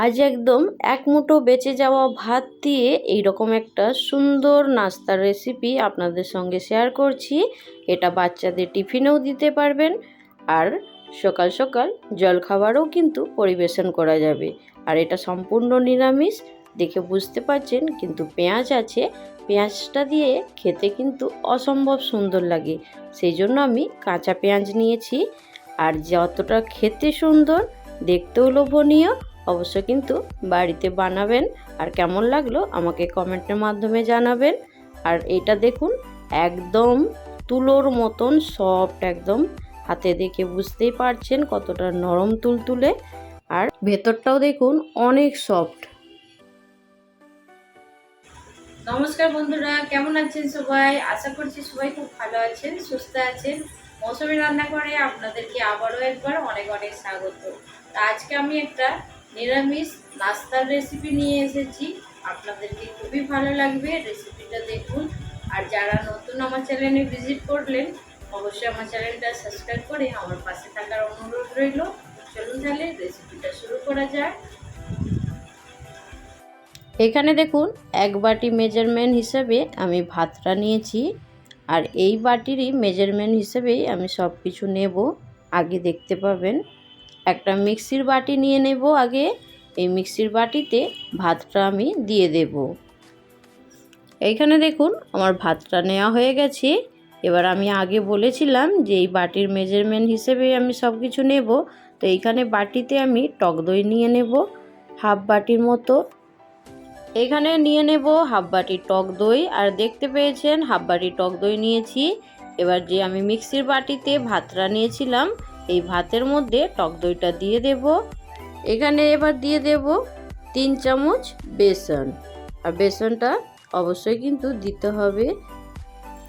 আজ একদম এক মুঠো বেঁচে যাওয়া ভাত দিয়ে এইরকম একটা সুন্দর নাস্তার রেসিপি আপনাদের সঙ্গে শেয়ার করছি। এটা বাচ্চাদের টিফিনেও দিতে পারবেন আর সকাল সকাল জলখাবারও কিন্তু পরিবেশন করা যাবে। আর এটা সম্পূর্ণ নিরামিষ, দেখে বুঝতে পারছেন কিন্তু পেঁয়াজ আছে। পেঁয়াজটা দিয়ে খেতে কিন্তু অসম্ভব সুন্দর লাগে, সেই জন্য আমি কাঁচা পেঁয়াজ নিয়েছি। আর যতটা খেতে সুন্দর, দেখতেও লোভনীয় অবশ্য কিন্তু বাড়িতে বানাবেন। আর কেমন লাগল আমাকে কমেন্টের মাধ্যমে জানাবেন। আর এটা দেখুন, একদম তুলোর মতন সফট একদম হাতে দেখে বুঝতেই পারছেন কতটা নরম তুলতুলে। আর ভেতরটাও দেখুন অনেক সফট নমস্কার বন্ধুরা, কেমন আছেন সবাই? আশা করছি সবাই খুব ভালো আছেন, সুস্থ আছেন। মৌসুমি রান্না করে আপনাদেরকে আবারও একবার অনেক অনেক স্বাগত। আজকে আমি একটা নিরামিষ নাস্তার রেসিপি নিয়ে এসেছি। আপনাদেরকে খুবই ভালো লাগবে রেসিপিটা দেখুন। আর যারা নতুন আমার চ্যানেলে ভিজিট করলেন, অবশ্যই আমার চ্যানেলটা সাবস্ক্রাইব করে আমার পাশে থাকার অনুরোধ রইল। চলুন তাহলে রেসিপিটা শুরু করা যাক। এখানে দেখুন, এক বাটি মেজারমেন্ট হিসেবে আমি ভাতটা নিয়েছি। আর এই বাটিরই মেজারমেন্ট হিসেবেই আমি সব কিছু নেব। আগে দেখতে পাবেন। একটা মিক্সির বাটি নিয়ে নেব আগে। এই মিক্সির বাটিতে ভাতটা আমি দিয়ে দেব। এইখানে দেখুন, আমার ভাতটা নেওয়া হয়ে গেছে। এবার আমি আগে বলেছিলাম যে এই বাটির মেজারমেন্ট হিসেবে আমি সব কিছু নেব। তো এইখানে বাটিতে আমি টক দই নিয়ে নেব, হাফ বাটির মতো। এখানে নিয়ে নেব হাফ বাটি টক দই। আর দেখতে পেয়েছেন, হাফ বাটি টক দই নিয়েছি। এবার যে আমি মিক্সির বাটিতে ভাতটা নিয়েছিলাম এই ভাতের মধ্যে টক দইটা দিয়ে দেব। এখানে এবার দিয়ে দেব তিন চামচ বেসন। আর বেসনটা অবশ্যই কিন্তু দিতে হবে।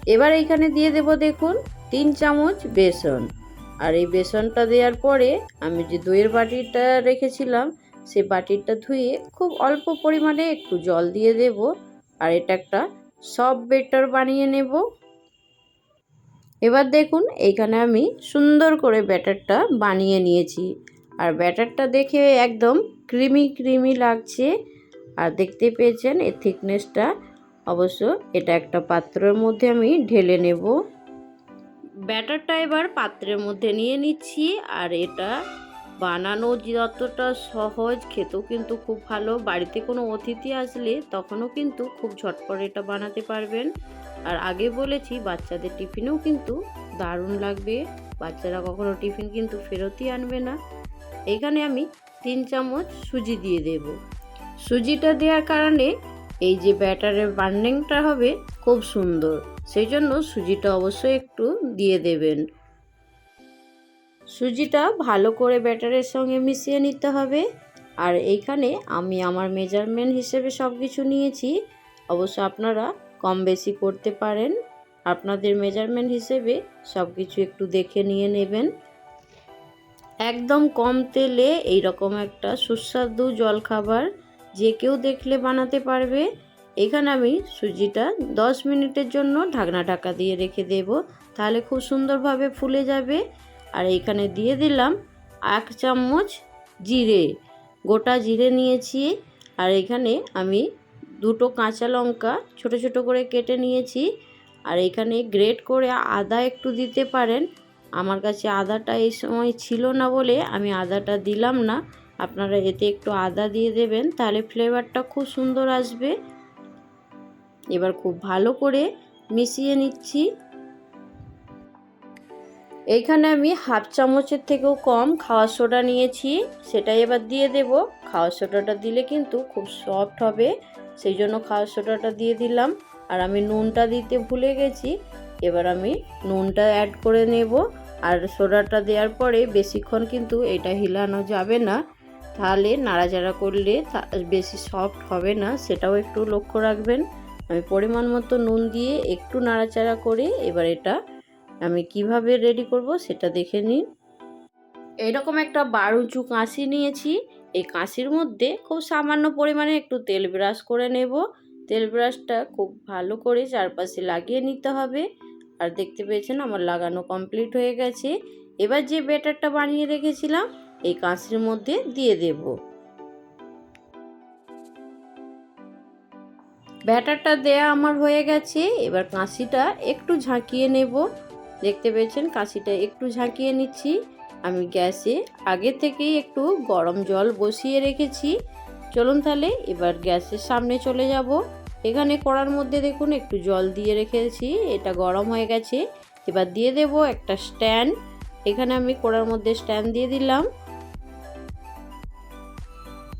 এবার এখানে দিয়ে দেব দেখুন তিন চামচ বেসন। আর এই বেসনটা দেওয়ার পরে আমি যে দইয়ের বাটিটা রেখেছিলাম, সে বাটিটা ধুয়ে খুব অল্প পরিমাণে একটু জল দিয়ে দেব। আর এটা একটা সব বেটার বানিয়ে নেব। এবার দেখুন, এইখানে আমি সুন্দর করে ব্যাটারটা বানিয়ে নিয়েছি। আর ব্যাটারটা দেখে একদম ক্রিমি ক্রিমি লাগছে। আর দেখতে পেয়েছেন, এর থিকনেসটা অবশ্য এটা একটা পাত্রের মধ্যে আমি ঢেলে নেব। ব্যাটারটা এবার পাত্রের মধ্যে নিয়ে নিচ্ছি। আর এটা বানানো যতটা সহজ, খেতেও কিন্তু খুব ভালো। বাড়িতে কোনো অতিথি আসলে তখনও কিন্তু খুব ঝটপট এটা বানাতে পারবেন। আর আগে বলেছি বাচ্চাদের টিফিনেও কিন্তু দারুণ লাগবে। বাচ্চারা কখনো টিফিন কিন্তু ফেরতই আনবে না। এখানে আমি তিন চামচ সুজি দিয়ে দেব। সুজিটা দেওয়ার কারণে এই যে ব্যাটারের বার্নিংটা হবে খুব সুন্দর। সেই জন্য সুজিটা অবশ্যই একটু দিয়ে দেবেন। সুজিটা ভালো করে ব্যাটারের সঙ্গে মিশিয়ে নিতে হবে। আর এইখানে আমি আমার মেজারমেন্ট হিসেবে সব কিছু নিয়েছি। অবশ্য আপনারা কম বেশি করতে পারেন। আপনাদের মেজারমেন্ট হিসেবে সব কিছু একটু দেখে নিয়ে নেবেন। একদম কম তেলে এই রকম একটা সুস্বাদু জলখাবার যে কেউ দেখলে বানাতে পারবে। এখানে আমি সুজিটা 10 মিনিটের জন্য ঢাকনা ঢাকা দিয়ে রেখে দেব। তাহলে খুব সুন্দরভাবে ফুলে যাবে। আর এখানে দিয়ে দিলাম এক চামচ জিরে। গোটা জিরে নিয়েছি। আর এখানে আমি দুটো কাঁচা লঙ্কা ছোট ছোট করে কেটে নিয়েছি। আর এখানে গ্রেট করে আদা একটু দিতে পারেন। আমার কাছে আদাটা এই সময় ছিল না বলে আমি আদাটা দিলাম না। আপনারা এতে একটু আদা দিয়ে দেবেন, তাহলে ফ্লেভারটা খুব সুন্দর আসবে। এবার খুব ভালো করে মিশিয়ে নিচ্ছি। এইখানে আমি হাফ চামচের থেকেও কম খাওয়ার সোডা নিয়েছি, সেটাই এবার দিয়ে দেব। খাওয়ার সোডাটা দিলে কিন্তু খুব সফট হবে, সেই জন্য খাওয়ার সোডাটা দিয়ে দিলাম। আর আমি নুনটা দিতে ভুলে গেছি, এবার আমি নুনটা অ্যাড করে নেব। আর সোডাটা দেওয়ার পরে বেশিক্ষণ কিন্তু এটা হিলানো যাবে না। তাহলে নাড়াচাড়া করলে বেশি সফট হবে না, সেটাও একটু লক্ষ্য রাখবেন। আমি পরিমাণ মতো নুন দিয়ে একটু নাড়াচাড়া করে এবার এটা আমি কীভাবে রেডি করব সেটা দেখে নিন। এরকম একটা বার উঁচু কাঁচি নিয়েছি। এই কাঁচির মধ্যে খুব সামান্য পরিমাণে একটু তেল ব্রাশ করে নেব। তেল ব্রাশটা খুব ভালো করে চারপাশে লাগিয়ে নিতে হবে। আর দেখতে পেয়েছেন আমার লাগানো কমপ্লিট হয়ে গেছে। এবার যে ব্যাটারটা বানিয়ে রেখেছিলাম, এই কাঁচির মধ্যে দিয়ে দেব। ব্যাটারটা দেয়া আমার হয়ে গেছে। এবার কাঁচিটা একটু ঝাঁকিয়ে নেব। দেখতে পেয়েছেন, কাশিটা একটু ঝাঁকিয়ে নিচ্ছি। আমি গ্যাসে আগে থেকেই একটু গরম জল বসিয়ে রেখেছি। চলুন তাহলে এবার গ্যাসের সামনে চলে যাব। এখানে কড়ার মধ্যে দেখুন, একটু জল দিয়ে রেখেছি, এটা গরম হয়ে গেছে। এবার দিয়ে দেব একটা স্ট্যান্ড। এখানে আমি কড়ার মধ্যে স্ট্যান্ড দিয়ে দিলাম।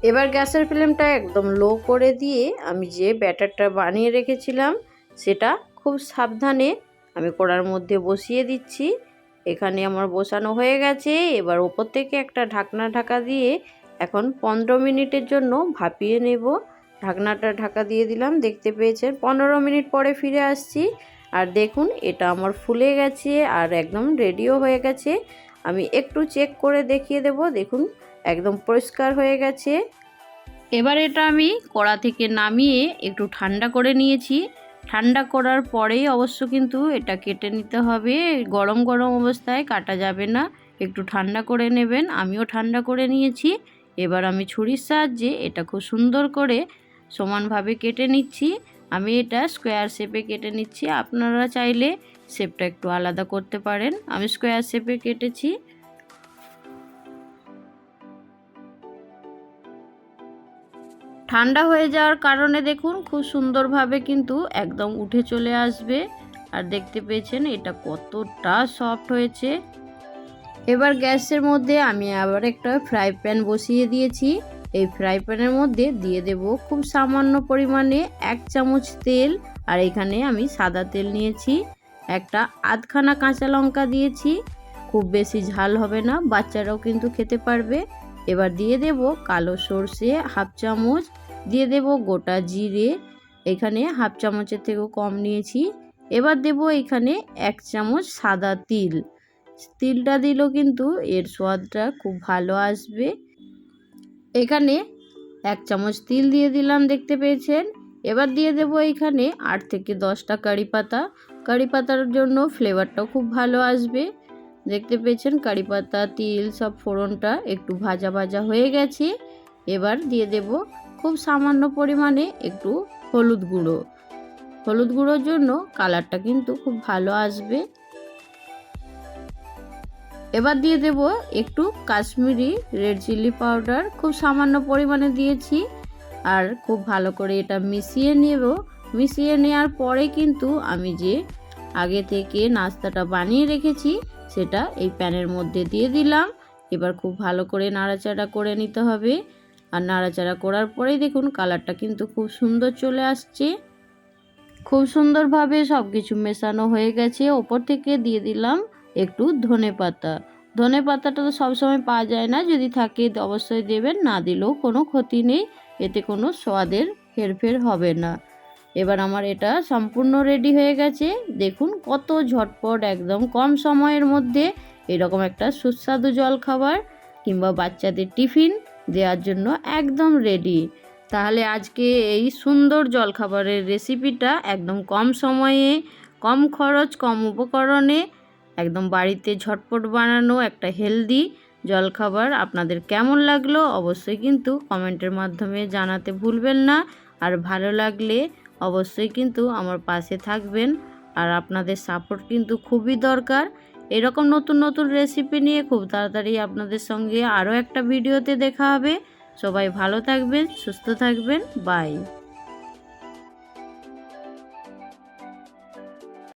এবার গ্যাসের ফ্লেমটা একদম লো করে দিয়ে আমি যে ব্যাটারটা বানিয়ে রেখেছিলাম, সেটা খুব সাবধানে আমি কড়ার মধ্যে বসিয়ে দিচ্ছি। এখানে আমার বসানো হয়ে গেছে। এবার ওপর থেকে একটা ঢাকনা ঢাকা দিয়ে এখন পনেরো মিনিটের জন্য ভাপিয়ে নেব। ঢাকনাটা ঢাকা দিয়ে দিলাম। দেখতে পেয়েছেন, পনেরো মিনিট পরে ফিরে আসছি। আর দেখুন, এটা আমার ফুলে গেছে আর একদম রেডিও হয়ে গেছে। আমি একটু চেক করে দেখিয়ে দেব। দেখুন, একদম পরিষ্কার হয়ে গেছে। এবার এটা আমি কড়া থেকে নামিয়ে একটু ঠান্ডা করে নিয়েছি। ঠান্ডা করার পরেই অবশ্য কিন্তু এটা কেটে নিতে হবে। গরম গরম অবস্থায় কাটা যাবে না। একটু ঠান্ডা করে নেবেন। আমিও ঠান্ডা করে নিয়েছি। এবার আমি ছুরির সাহায্যে এটা খুব সুন্দর করে সমানভাবে কেটে নিচ্ছি। আমি এটা স্কোয়ার শেপে কেটে নিচ্ছি। আপনারা চাইলে শেপটা একটু আলাদা করতে পারেন। আমি স্কোয়ার শেপে কেটেছি। ঠান্ডা হয়ে যাওয়ার কারণে দেখুন খুব সুন্দরভাবে কিন্তু একদম উঠে চলে আসবে। আর দেখতে পেয়েছেন এটা কতটা সফট হয়েছে। এবার গ্যাসের মধ্যে আমি আবার একটা ফ্রাই প্যান বসিয়ে দিয়েছি। এই ফ্রাই প্যানের মধ্যে দিয়ে দেব খুব সামান্য পরিমাণে এক চামচ তেল। আর এখানে আমি সাদা তেল নিয়েছি, একটা আধখানা কাঁচা লঙ্কা দিয়েছি। খুব বেশি ঝাল হবে না, বাচ্চারাও কিন্তু খেতে পারবে। এবার দিয়ে দেব কালো সর্ষে হাফ চামচ, দিয়ে দেব গোটা জিরে, এখানে হাফ চামচের থেকেও কম নিয়েছি। এবার দেব এখানে এক চামচ সাদা তিল। তিলটা দিলেও কিন্তু এর স্বাদটা খুব ভালো আসবে। এখানে এক চামচ তিল দিয়ে দিলাম, দেখতে পেয়েছেন? এবার দিয়ে দেব এখানে আট থেকে দশটা কারি পাতা। কারি পাতার জন্য ফ্লেভারটাও খুব ভালো আসবে। দেখতে পেয়েছেন কারি পাতা, তিল, সব ফোড়নটা একটু ভাজা ভাজা হয়ে গেছে। এবার দিয়ে দেব খুব সামান্য পরিমাণে একটু হলুদ গুঁড়ো। হলুদ গুঁড়োর জন্য কালারটা কিন্তু খুব ভালো আসবে। এবার দিয়ে দেব একটু কাশ্মীরি রেড চিলি পাউডার, খুব সামান্য পরিমাণে দিয়েছি। আর খুব ভালো করে এটা মিশিয়ে নেব। মিশিয়ে নেওয়ার পরে কিন্তু আমি যে আগে থেকে নাস্তাটা বানিয়ে রেখেছি সেটা এই প্যানের মধ্যে দিয়ে দিলাম। এবার খুব ভালো করে নাড়াচাড়া করে নিতে হবে। আর নাড়াচাড়া করার পরেই দেখুন কালারটা কিন্তু খুব সুন্দর চলে আসছে। খুব সুন্দরভাবে সব কিছু মেশানো হয়ে গেছে। ওপর থেকে দিয়ে দিলাম একটু ধনে পাতা। ধনে পাতাটা তো সবসময় পাওয়া যায় না। যদি থাকে অবশ্যই দেবেন, না দিলেও কোনো ক্ষতি নেই। এতে কোনো স্বাদের হেরফের হবে না। এবার আমার এটা সম্পূর্ণ রেডি হয়ে গেছে। দেখুন কত ঝটপট, একদম কম সময়ের মধ্যে এরকম একটা সুস্বাদু জল খাবার কিংবা বাচ্চাদের টিফিন দেওয়ার জন্য একদম রেডি তাহলে আজকে এই সুন্দর জলখাবারের রেসিপিটা একদম কম সময়ে, কম খরচ, কম উপকরণে একদম বাড়িতে ঝটপট বানানো একটা হেলদি জলখাবার আপনাদের কেমন লাগল অবশ্যই কিন্তু কমেন্টের মাধ্যমে জানাতে ভুলবেন না। আর ভালো লাগলে অবশ্যই কিন্তু আমার পাশে থাকবেন আর আপনাদের সাপোর্ট কিন্তু খুবই দরকার। এরকম নতুন নতুন রেসিপি নিয়ে খুব তাড়াতাড়ি আপনাদের সঙ্গে আরও একটা ভিডিওতে দেখা হবে। সবাই ভালো থাকবেন, সুস্থ থাকবেন বাই